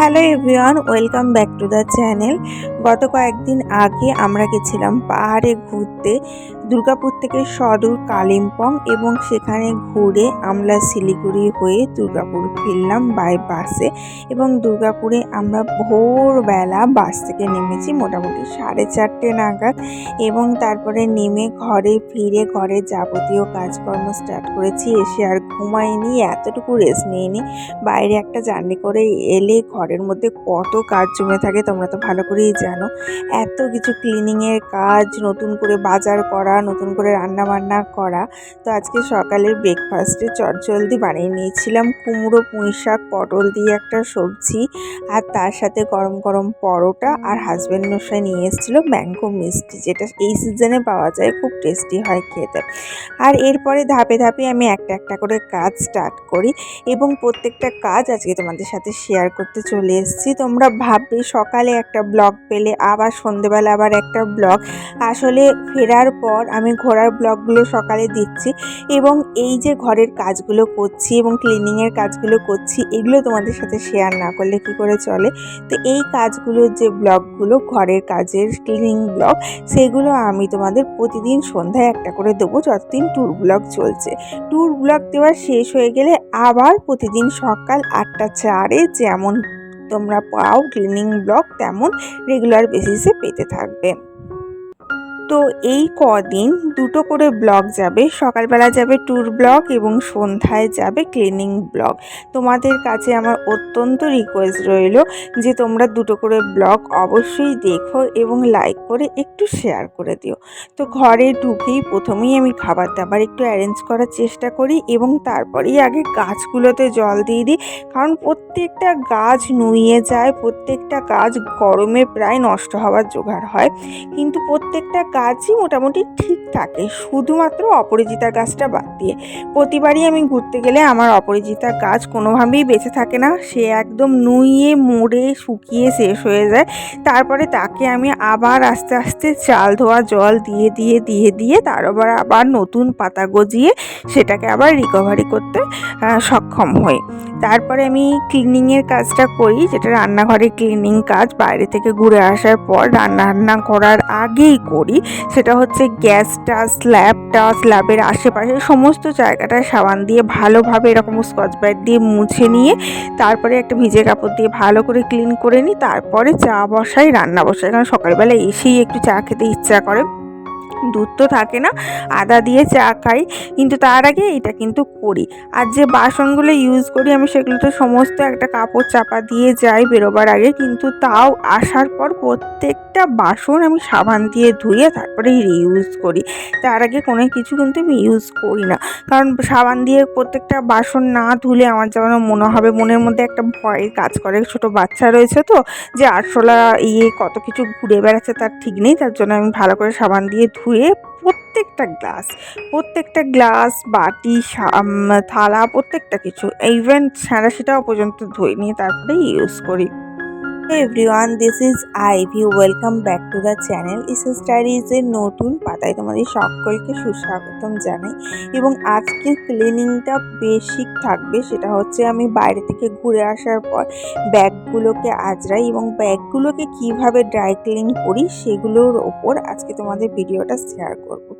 Hello everyone welcome back to the channel. গত কয়েকদিন আগে আমরা গেছিলাম পাহাড়ে ঘুরতে। দুর্গাপুর থেকে সদূর কালিম্পং এবং সেখানে ঘুরে আমরা শিলিগুড়ি হয়ে দুর্গাপুর ফিরলাম বাই বাসে এবং দুর্গাপুরে আমরা ভোরবেলা বাস থেকে নেমেছি মোটামুটি সাড়ে চারটে নাগাদ এবং তারপরে নেমে ঘরে ফিরে ঘরে যাবতীয় কাজকর্ম স্টার্ট করেছি। এসে আর ঘুমাইনি, এতটুকু রেস্ট নিইনি। বাইরে একটা জার্নি করে এলে ঘরের মধ্যে কত কাজ জমে থাকে তোমরা তো ভালো করেই জানো। এত কিছু ক্লিনিংয়ের কাজ, নতুন করে বাজার করা নতুন করে রান্না বান্না করা। তো আজকে সকালে ব্রেকফাস্টে চটজলদি বানিয়ে নিয়েছিলাম। কুমড়ো, পুঁই শাক, পটল দিয়ে একটা সবজি আর তার সাথে গরম গরম পরোটা আর হাজব্যান্ড মশাই নিয়ে এসেছিল ম্যাঙ্গো মিষ্টি, যেটা এই সিজনে পাওয়া যায়, খুব টেস্টি হয় খেতে। আর এরপরে ধাপে ধাপে আমি একটা একটা করে কাজ স্টার্ট করি এবং প্রত্যেকটা কাজ আজকে তোমাদের সাথে শেয়ার করতে চলে এসেছি। তোমরা ভাববে সকালে একটা ব্লগ পেলে, আবার সন্ধেবেলা আবার একটা ব্লগ আসলে ফেরার পর আমি ঘোরার ব্লগগুলো সকালে দিচ্ছি এবং এই যে ঘরের কাজগুলো করছি এবং ক্লিনিংয়ের কাজগুলো করছি, এগুলো তোমাদের সাথে শেয়ার না করলে কি করে চলে? তো এই কাজগুলোর যে ব্লগগুলো, ঘরের কাজের ক্লিনিং ব্লগ, সেগুলো আমি তোমাদের প্রতিদিন সন্ধ্যায় একটা করে দেবো যতদিন ট্যুর ব্লগ চলছে। ট্যুর ব্লগ দেওয়া শেষ হয়ে গেলে আবার প্রতিদিন সকাল আটটা চারে যেমন তোমরা পাও ক্লিনিং ব্লগ, তেমন রেগুলার বেসিসে পেতে থাকবে। তো এই কদিন দুটো করে ব্লগ যাবে। সকালবেলা যাবে ট্যুর ব্লগ এবং সন্ধ্যায় যাবে ক্লিনিং ব্লগ। তোমাদের কাছে আমার অত্যন্ত রিকোয়েস্ট রইল যে তোমরা দুটো করে ব্লগ অবশ্যই দেখো এবং লাইক করে একটু শেয়ার করে দিও। তো ঘরে ঢুকেই প্রথমেই আমি খাবার দাবার একটু অ্যারেঞ্জ করার চেষ্টা করি এবং তারপরেই আগে গাছগুলোতে জল দিয়ে দিই। কারণ প্রত্যেকটা গাছ নুয়ে যায়, প্রত্যেকটা গাছ গরমে প্রায় নষ্ট হওয়ার জোগাড় হয়। কিন্তু প্রত্যেকটা গাছই মোটামুটি ঠিক থাকে। শুধুমাত্র অপরাজিতা গাছটা বাদ দিয়ে। প্রতিবারই আমি ঘুরতে গেলে আমার অপরাজিতা গাছ কোনোভাবেই বেঁচে থাকে না। সে একদম নুইয়ে মরে শুকিয়ে শেষ হয়ে যায়। তারপরে তাকে আমি আবার আস্তে আস্তে চাল ধোয়া, জল দিয়ে দিয়ে দিয়ে দিয়ে তার আবার আবার নতুন পাতা গজিয়ে সেটাকে আবার রিকভারি করতে সক্ষম হই। তারপরে আমি ক্লিনিংয়ের কাজটা করি। যেটা রান্নাঘরে ক্লিনিং কাজ, বাইরে থেকে ঘুরে আসার পর রান্না রান্না করার আগেই করি। সেটা হচ্ছে গ্যাসটা স্ল্যাবটা স্ল্যাবের আশেপাশে সমস্ত জায়গাটা সাবান দিয়ে ভালোভাবে এরকম স্কচ ব্রাইট দিয়ে মুছে নিয়ে তারপরে একটা ভিজে কাপড় দিয়ে ভালো করে ক্লিন করে নিই, তারপরে চা বসাই, রান্না বসাই। কারণ সকালবেলা এসেই একটু চা খেতে ইচ্ছা করে। দুধ তো থাকে না, আদা দিয়ে চা খাই, কিন্তু তার আগে এটা কিন্তু করি। আর যে বাসনগুলো ইউজ করি, আমি সেগুলো তো সমস্ত একটা কাপড় চাপা দিয়ে যাই বেরোবার আগে, কিন্তু তাও আসার পর প্রত্যেকটা বাসন আমি সাবান দিয়ে ধুয়ে তারপরে রিউজ করি। তার আগে কোনো কিছু কিন্তু আমি ইউজ করি না। কারণ সাবান দিয়ে প্রত্যেকটা বাসন না ধুলে আমার যেন মনে হবে, মনের মধ্যে একটা ভয় কাজ করে। ছোট বাচ্চা রয়েছে তো, যে আরশোলা ইয়ে কত কিছু ঘুরে বেড়াচ্ছে তার ঠিক নেই, তার জন্য আমি ভালো করে সাবান দিয়ে ধুয়ে প্রত্যেকটা গ্লাস প্রত্যেকটা গ্লাস, বাটি থালা, প্রত্যেকটা কিছু ইভেন সেটাও পর্যন্ত ধুয়ে নিয়ে তারপরে ইউজ করি। Everyone this is Ivy welcome back to the channel ইসেস ডায়েরিজের নতুন পাতায় তোমাদের সকলকে সুস্বাগতম জানাই। এবং আজকের ক্লিনিংটা বেসিক থাকবে, সেটা হচ্ছে আমি বাইরে থেকে ঘুরে আসার পর ব্যাগগুলোকে আজরাই এবং ব্যাগগুলোকে কীভাবে ড্রাই ক্লিন করি, সেগুলোর ওপর আজকে তোমাদের ভিডিওটা শেয়ার করব।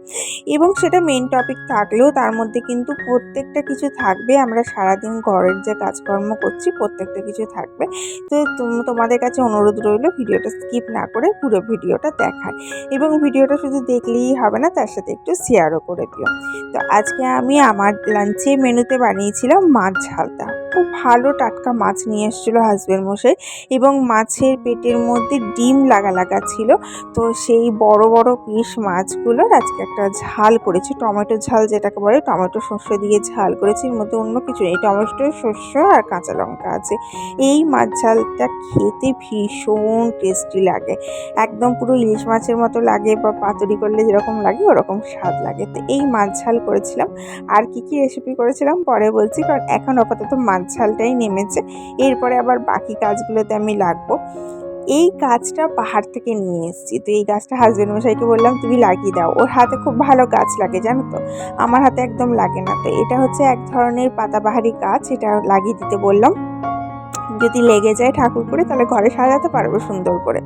এবং সেটা মেন টপিক থাকলেও তার মধ্যে কিন্তু প্রত্যেকটা কিছু থাকবে। আমরা সারাদিন ঘরের যে কাজকর্ম করছি, প্রত্যেকটা কিছু থাকবে। তো তোম- তোমাদের কাছে অনুরোধ রইল ভিডিওটা স্কিপ না করে পুরো ভিডিওটা দেখায় এবং ভিডিওটা শুধু দেখলেই হবে না, তার সাথে একটু শেয়ারও করে দিও। তো আজকে আমি আমার লাঞ্চে মেনুতে বানিয়েছিলাম মাছ ঝালটা। খুব ভালো টাটকা মাছ নিয়ে এসেছিল হাজবেন্ড মশাই এবং মাছের পেটের মধ্যে ডিম লাগা লাগা ছিল। তো সেই বড় বড় পিস মাছগুলোর আজকে একটা ঝাল করেছি। টমেটো ঝাল যেটাকে বলে, টমেটো শস্য দিয়ে ঝাল করেছি। এর মধ্যে অন্য কিছু নেই। টমেটো শস্য আর কাঁচা লঙ্কা আছে। এই মাছ ঝালটা খেতে ভীষণ টেস্টি লাগে। একদম পুরো ইলিশ মাছের মতো লাগে বা পাতুরি করলে যেরকম লাগে ওরকম স্বাদ লাগে। তো এই মাছ ঝাল করেছিলাম। আর কি কি রেসিপি করেছিলাম পরে বলছি কারণ এখন আপাতত মাছ ঝালটাই নেমেছে। এরপরে আবার বাকি কাজগুলোতে আমি লাগবো। এই গাছটা পাহাড় থেকে নিয়ে এসেছি। তো এই গাছটা হাজবেন্ড মশাইকে বললাম, তুমি লাগিয়ে দাও। ওর হাতে খুব ভালো গাছ লাগে, জানো তো? আমার হাতে একদম লাগে না। তো এটা হচ্ছে এক ধরনের পাতাবাহারি গাছ, এটা লাগিয়ে দিতে বললাম। যদি লেগে যায় ঠাকুর করে, তাহলে ঘরে সাজাতে পারব সুন্দর করে।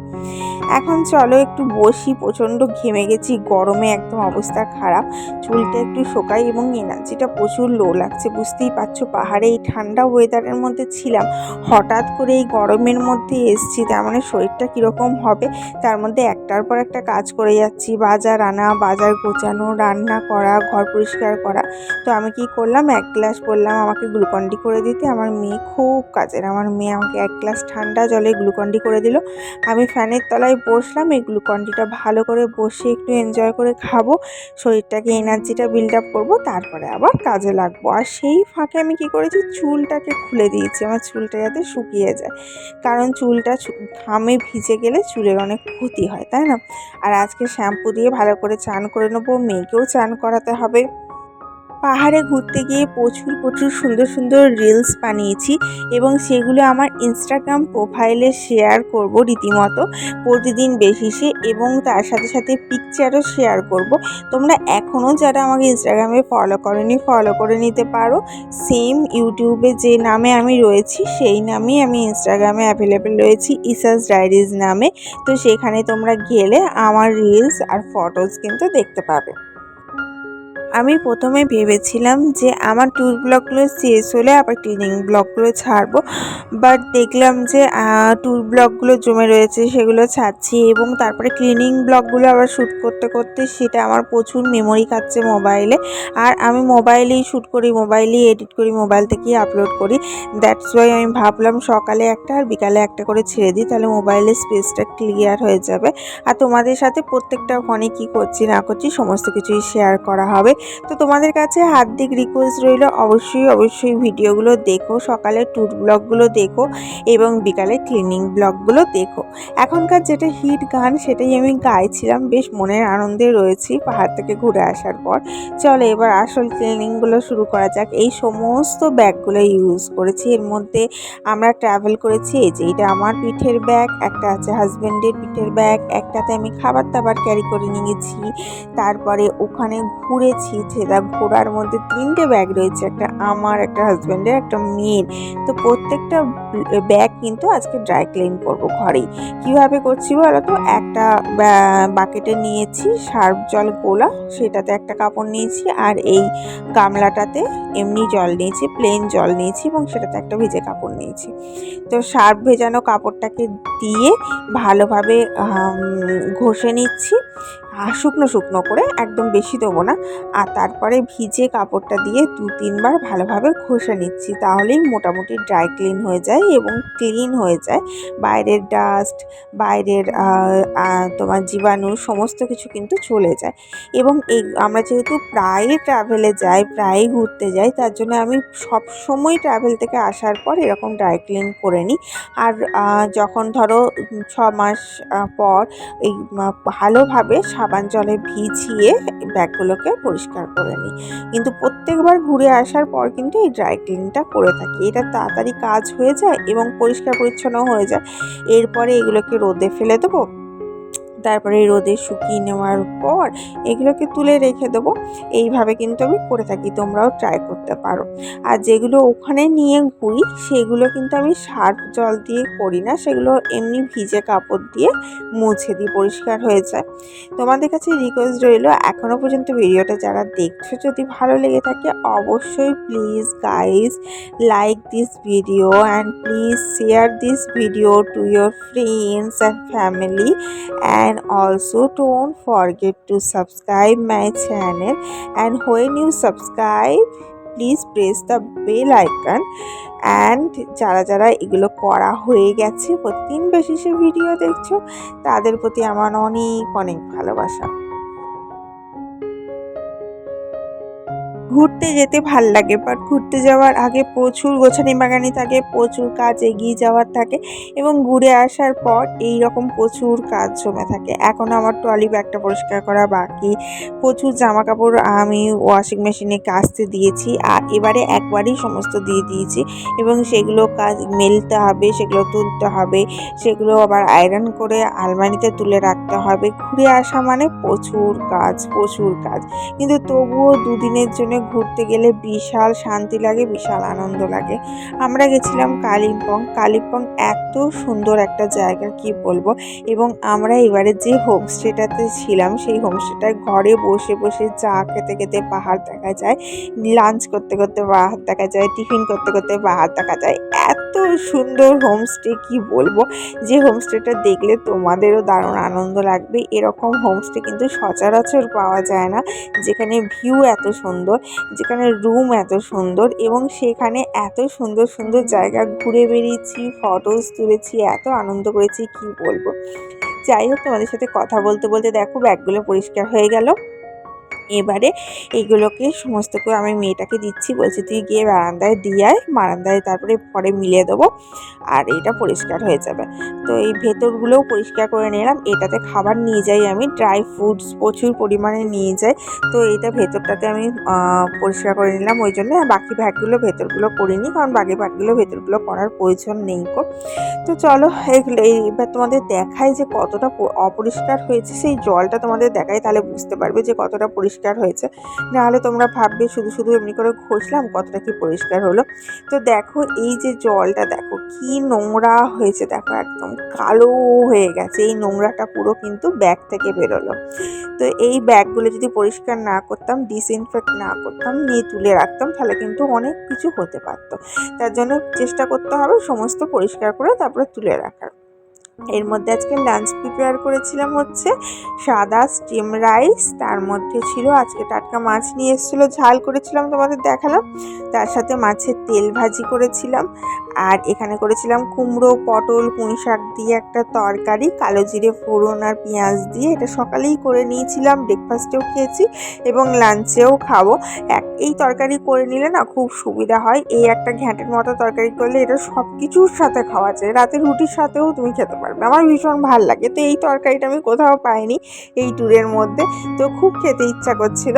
এখন চলো একটু বসি, প্রচণ্ড ঘেমে গেছি, গরমে একদম অবস্থা খারাপ। চুলটা একটু শোকাই এবং এনার্জিটা প্রচুর লো লাগছে, বুঝতেই পারছ। পাহাড়ে এই ঠান্ডা ওয়েদারের মধ্যে ছিলাম, হঠাৎ করে এই গরমের মধ্যে এসছি, তার মানে শরীরটা কীরকম হবে? তার মধ্যে একটার পর একটা কাজ করে যাচ্ছি, বাজার আনা, বাজার গোছানো, রান্না করা, ঘর পরিষ্কার করা। তো আমি কি করলাম, এক গ্লাস বললাম, আমাকে গ্লুকন্ডি করে দিতে, আমার মেয়ে খুব কাজের, আমার মেয়ে আমাকে এক গ্লাস ঠান্ডা জলে গ্লুকন্ডি করে দিল। আমি ফ্যানের তলায় বসলাম, এই গ্লুকন্ডিটা ভালো করে বসে একটু এনজয় করে খাব, শরীরটাকে এনার্জিটা বিল্ড আপ করব, তারপরে আবার কাজে লাগবো। আর সেই ফাঁকে আমি কি করেছি, চুলটাকে খুলে দিয়েছি, আমার চুলটা যাতে শুকিয়ে যায়। কারণ চুলটা ঘামে ভিজে গেলে চুলের অনেক ক্ষতি হয়, তাই না? আর আজকে শ্যাম্পু দিয়ে ভালো করে চান করে নেব, মেয়েকেও চান করাতে হবে। পাহাড়ে ঘুরতে গিয়ে প্রচুর প্রচুর সুন্দর সুন্দর রিলস বানিয়েছি এবং সেগুলো আমার ইনস্টাগ্রাম প্রোফাইলে শেয়ার করব রীতিমতো, প্রতিদিন বেসিসে এবং তার সাথে সাথে পিকচারও শেয়ার করব। তোমরা এখনও যারা আমাকে ইনস্টাগ্রামে ফলো করনি ফলো করে নিতে পারো। সেম ইউটিউবে যে নামে আমি রয়েছি, সেই নামেই আমি ইনস্টাগ্রামে অ্যাভেলেবেল রয়েছি ইসাস ডায়েরিজ নামে। তো সেখানে তোমরা গেলে আমার রিলস আর ফটোজ কিন্তু দেখতে পাবে। আমি প্রথমে ভেবেছিলাম যে আমার ট্যুর ব্লগগুলো শেষ হলে আবার ক্লিনিং ব্লগগুলো ছাড়বো বাট দেখলাম যে ট্যুর ব্লগগুলো জমে রয়েছে সেগুলো ছাড়ছি এবং তারপরে ক্লিনিং ব্লগগুলো আবার শ্যুট করতে করতে সেটা আমার প্রচুর মেমোরি খাচ্ছে মোবাইলে আর আমি মোবাইলেই শ্যুট করি মোবাইলেই এডিট করি মোবাইল থেকেই আপলোড করি। দ্যাটস ওয়াই আমি ভাবলাম সকালে একটা আর বিকালে একটা করে ছেড়ে দিই, তাহলে মোবাইলের স্পেসটা ক্লিয়ার হয়ে যাবে। আর তোমাদের সাথে প্রত্যেকটা ফোনে কী করছি না করছি সমস্ত কিছুই শেয়ার করা হবে। তো তোমাদের কাছে হার্দিক রিকোয়েস্ট রইল, অবশ্যই অবশ্যই ভিডিওগুলো দেখো, সকালে ট্যুর ব্লগগুলো দেখো এবং বিকালে ক্লিনিং ব্লগগুলো দেখো। এখনকার যেটা হিট গান, সেটাই আমি গাইছিলাম, বেশ মনের আনন্দে রয়েছি পাহাড় থেকে ঘুরে আসার পর। চলো এবার আসল ক্লিনিংগুলো শুরু করা যাক। এই সমস্ত ব্যাগগুলো ইউজ করেছি। এর মধ্যে আমরা ট্রাভেল করেছি, এই যে এটা আমার পিঠের ব্যাগ একটা আছে হাজব্যান্ডের পিঠের ব্যাগ একটাতে আমি খাবার দাবার ক্যারি করে নিয়েছি। তারপরে ওখানে ঘুরেছি সেটা ঘোরার মধ্যে তিনটে ব্যাগ রয়েছে, একটা আমার, একটা হাজব্যান্ডের একটা মেয়ের। তো প্রত্যেকটা ব্যাগ কিন্তু আজকে ড্রাই ক্লিন করব ঘরেই। কীভাবে করছি বলো তো? একটা বাকেটে নিয়েছি সার্ফ জল গোলা, সেটাতে একটা কাপড় নিয়েছি, আর এই গামলাটাতে এমনি জল নিয়েছি প্লেন জল নিয়েছি, এবং সেটাতে একটা ভেজে কাপড় নিয়েছি। তো সার্ফ ভেজানো কাপড়টাকে দিয়ে ভালোভাবে ঘষে নিচ্ছি। শুকনো শুকনো করে একদম বেশি দেবো না। আর তারপরে ভিজে কাপড়টা দিয়ে দু তিনবার ভালোভাবে ঘষে নিচ্ছি। তাহলেই মোটামুটি ড্রাই ক্লিন হয়ে যায় এবং ক্লিন হয়ে যায়। বাইরের ডাস্ট বাইরের তোমার জীবাণু সমস্ত কিছু কিন্তু চলে যায়। এবং এই আমরা যেহেতু প্রায়ই ট্রাভেলে যাই, প্রায়ই ঘুরতে যাই, তার জন্য আমি সব সময় ট্রাভেল থেকে আসার পর এরকম ড্রাই ক্লিন করে নিই। আর যখন ধরো ছ মাস পর এই ভালোভাবে সাবান জলে ভিজিয়ে ব্যাগগুলোকে পরিষ্কার করে নিই। কিন্তু প্রত্যেকবার ঘুরে আসার পর কিন্তু এই ড্রাই ক্লিনটা করে থাকি। এটা তাড়াতাড়ি কাজ হয়ে যায় এবং পরিষ্কার পরিচ্ছন্ন হয়ে যায়। এরপরে এগুলোকে রোদে ফেলে দেবো। তারপরে রোদে শুকিয়ে নেওয়ার পর এগুলোকে তুলে রেখে দেবো। এইভাবে কিন্তু আমি করে থাকি, তোমরাও ট্রাই করতে পারো। আর যেগুলো ওখানে নিয়ে ঘুরি, সেগুলো কিন্তু আমি সার্ফ জল দিয়ে করি না, সেগুলো এমনি ভিজে কাপড় দিয়ে মুছে দিই, পরিষ্কার হয়ে যায়। তোমাদের কাছে রিকোয়েস্ট রইল এখনও পর্যন্ত ভিডিওটা যারা দেখছ যদি ভালো লেগে থাকে, অবশ্যই please guys like this video and please share this video to your friends and family and also don't forget to subscribe my channel. And when you subscribe please press the bell icon and যারা যারা এগুলো করা হয়ে গেছে, প্রতিদিন বেশি সে video দেখছ, তাদের প্রতি আমার অনেক অনেক ভালোবাসা। ঘুরতে যেতে ভালো লাগে বাট ঘুরতে যাওয়ার আগে প্রচুর গোছানি বাগানি থাকে, প্রচুর কাজ এগিয়ে যাওয়ার থাকে এবং ঘুরে আসার পর এই রকম প্রচুর কাজ জমে থাকে। এখন আমার ট্রলি ব্যাগটা পরিষ্কার করা বাকি, প্রচুর জামা কাপড় আমি ওয়াশিং মেশিনে কাচতে দিয়েছি আর এবারে একবারই সমস্ত দিয়ে দিয়েছি এবং সেগুলো কাজ মেলতে হবে, সেগুলো তুলতে হবে, সেগুলো আবার আয়রন করে আলমারিতে তুলে রাখতে হবে। ঘুরে আসা মানে প্রচুর কাজ প্রচুর কাজ। কিন্তু তবুও দুদিনের জন্য ঘুরতে গেলে বিশাল শান্তি লাগে, বিশাল আনন্দ লাগে। আমরা গেছিলাম কালিম্পং। কালিম্পং এত সুন্দর একটা জায়গা, কি বলব? এবং আমরা এবারে যে হোমস্টেটাতে ছিলাম, সেই হোমস্টেটায় ঘরে বসে বসে চা খেতে খেতে পাহাড় দেখা যায়, লাঞ্চ করতে করতে পাহাড় দেখা যায়, টিফিন করতে করতে পাহাড় দেখা যায়। এত সুন্দর হোমস্টে, কি বলব? যে হোমস্টেটা দেখলে তোমাদেরও দারুণ আনন্দ লাগবে। এরকম হোমস্টে কিন্তু সচরাচর পাওয়া যায় না, যেখানে ভিউ এত সুন্দর। যেখানে রুম এত সুন্দর এবং সেখানে এত সুন্দর সুন্দর জায়গা ঘুরে বেরিয়েছি ফটোস তুলেছি, এত আনন্দ করেছি, কি বলব? যাই হোক, তোমাদের সাথে কথা বলতে বলতে দেখো, ব্যাগগুলো পরিষ্কার হয়ে গেল। এবারে এইগুলোকে সমস্তকে আমি মেয়েটাকে দিচ্ছি, বলছি তুই গিয়ে বারান্দায় দিয়ে আয়, বারান্দায় তারপরে পরে মিলিয়ে দেবো। আর এটা পরিষ্কার হয়ে যাবে। তো এই ভেতরগুলোও পরিষ্কার করে নিলাম। এটাতে খাবার নিয়ে যাই আমি ড্রাই ফ্রুটস প্রচুর পরিমাণে নিয়ে যাই। তো এটা ভেতরটাতে আমি পরিষ্কার করে নিলাম। ওই জন্য বাকি ভাগগুলো ভেতরগুলো করিনি, কারণ বাকি ভাগগুলো ভেতরগুলো করার প্রয়োজন নেই কো তো চলো, এগুলো এবার তোমাদের দেখায় যে কতটা অপরিষ্কার হয়েছে। সেই জলটা তোমাদের দেখাই, তাহলে বুঝতে পারবে যে কতটা পরিষ্কার হয়েছে। নাহলে তোমরা ভাববে শুধু শুধু এমনি করে ঘষলাম, কতটা কি পরিষ্কার হলো। তো দেখো, এই যে জলটা দেখো, কি নোংরা হয়েছে দেখো, একদম কালো হয়ে গেছে। এই নোংরাটা পুরো কিন্তু ব্যাগ থেকে বেরোলো। তো এই ব্যাগগুলো যদি পরিষ্কার না করতাম ডিসইনফেক্ট না করতাম, নিয়ে তুলে রাখতাম, তাহলে কিন্তু অনেক কিছু হতে পারতো। তার জন্য চেষ্টা করতে হবে সমস্ত পরিষ্কার করে তারপরে তুলে রাখার। এর মধ্যে আজকে লাঞ্চ প্রিপেয়ার করেছিলাম হচ্ছে সাদা স্টিম রাইস তার মধ্যে ছিল আজকে টাটকা মাছ নিয়ে এসেছিল, ঝাল করেছিলাম তোমাদের দেখালাম। তার সাথে মাছের তেল ভাজি করেছিলাম। আর এখানে করেছিলাম কুমড়ো, পটল, পুঁই শাক দিয়ে একটা তরকারি, কালো জিরে ফোড়ন আর পেঁয়াজ দিয়ে। এটা সকালেই করে নিয়েছিলাম ব্রেকফাস্টেও খেয়েছি এবং লাঞ্চেও খাব। এক, এই তরকারি করে নিলে না খুব সুবিধা হয়। এই একটা ঘ্যাঁটের মতো তরকারি করলে এটা সব কিছুর সাথে খাওয়া যায়। রাতে রুটির সাথেও তুমি খেতে পারবে আমার ভীষণ ভালো লাগে। তো এই তরকারিটা আমি কোথাও পাইনি এই ট্যুরের মধ্যে। তো খুব খেতে ইচ্ছা করছিল।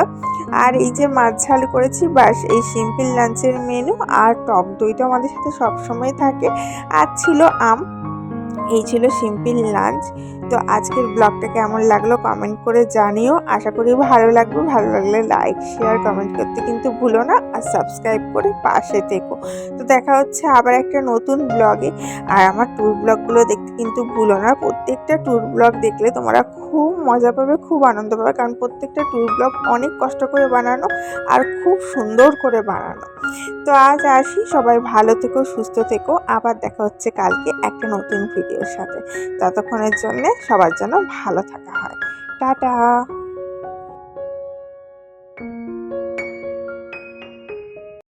আর এই যে মাছ ঝাল করেছি বাস এই সিম্পল লাঞ্চের মেনু আর টক দইটা আমাদের সাথে সবসময় থাকে। আর ছিল আম, এই ছিল সিম্পল লাঞ্চ। তো আজকের ব্লগটা কেমন লাগল কমেন্ট করে জানিও। আশা করি ভালো লাগবে। ভালো লাগলে লাইক শেয়ার কমেন্ট করতে কিন্তু ভুলো না আর সাবস্ক্রাইব করে পাশে থেকো। তো দেখা হচ্ছে আবার একটা নতুন ব্লগে। আর আমার ট্যুর ব্লগগুলো দেখতে কিন্তু ভুলো না। প্রত্যেকটা ট্যুর ব্লগ দেখলে তোমরা খুব মজা পাবে, খুব আনন্দ পাবে। কারণ প্রত্যেকটা ট্যুর ব্লগ অনেক কষ্ট করে বানানো আর খুব সুন্দর করে বানানো। তো আজ আসি। সবাই ভালো থেকো, সুস্থ থেকো। আবার দেখা হচ্ছে কালকে একটা নতুন ভিডিওর সাথে। ততক্ষণের জন্যে সবার যেন ভালো থাকা হয়। টাটা।